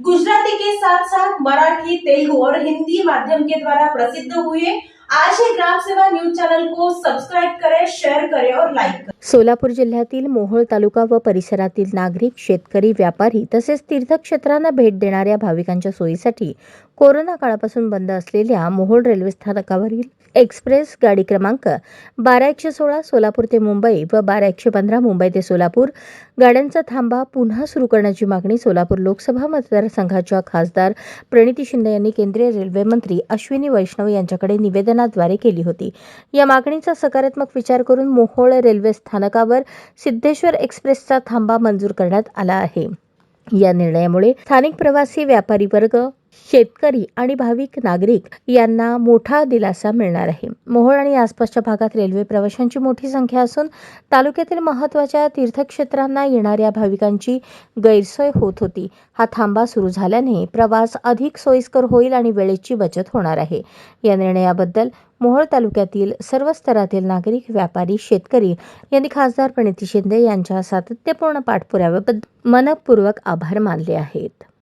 गुजराती के साथ साथ मराठी तेलुगु और हिंदी माध्यम के द्वारा प्रसिद्ध हुए। आज ही ग्राम सेवा न्यूज को और सोलापूर जिल्ह्यातील मोहोळ तालुका व परिसरातील नागरिक शेतकरी व्यापारी तसेच तीर्थक्षेत्रांना भेट देणाऱ्या भाविकांच्या सोयीसाठी कोरोना काळापासून बंद असलेल्या मोहोळ रेल्वे स्थानकावरील एक्सप्रेस गाडी क्रमांक बारा एकशे सोळा सोलापूर ते मुंबई व बारा एकशे पंधरा मुंबई ते सोलापूर गाड्यांचा थांबा पुन्हा सुरू करण्याची मागणी सोलापूर लोकसभा मतदार मतदारसंघाच्या खासदार प्रणिती शिंदे यांनी केंद्रीय रेल्वे मंत्री अश्विनी वैष्णव यांच्याकडे निवेदनाद्वारे केली होती. या मागणीचा सकारात्मक विचार करून मोहोळ रेल्वे स्थानकावर सिद्धेश्वर एक्सप्रेसचा थांबा मंजूर करण्यात आला आहे. या निर्णयामुळे स्थानिक प्रवासी व्यापारी वर्ग शेतकरी आणि भाविक नागरिक यांना मोठा दिलासा मिळणार आहे. मोहोळ आणि आसपासच्या भागात रेल्वे प्रवाशांची मोठी संख्या असून तालुक्यातील महत्त्वाच्या तीर्थक्षेत्रांना येणाऱ्या भाविकांची गैरसोय होत होती. हा थांबा सुरू झाल्याने प्रवास अधिक सोयीस्कर होईल आणि वेळेची बचत होणार आहे. या निर्णयाबद्दल मोहोळ तालुक्यातील सर्व स्तरातील नागरिक व्यापारी शेतकरी यांनी खासदार प्रणिती शिंदे यांच्या सातत्यपूर्ण पाठपुराव्याबद्दल मनपूर्वक आभार मानले आहेत.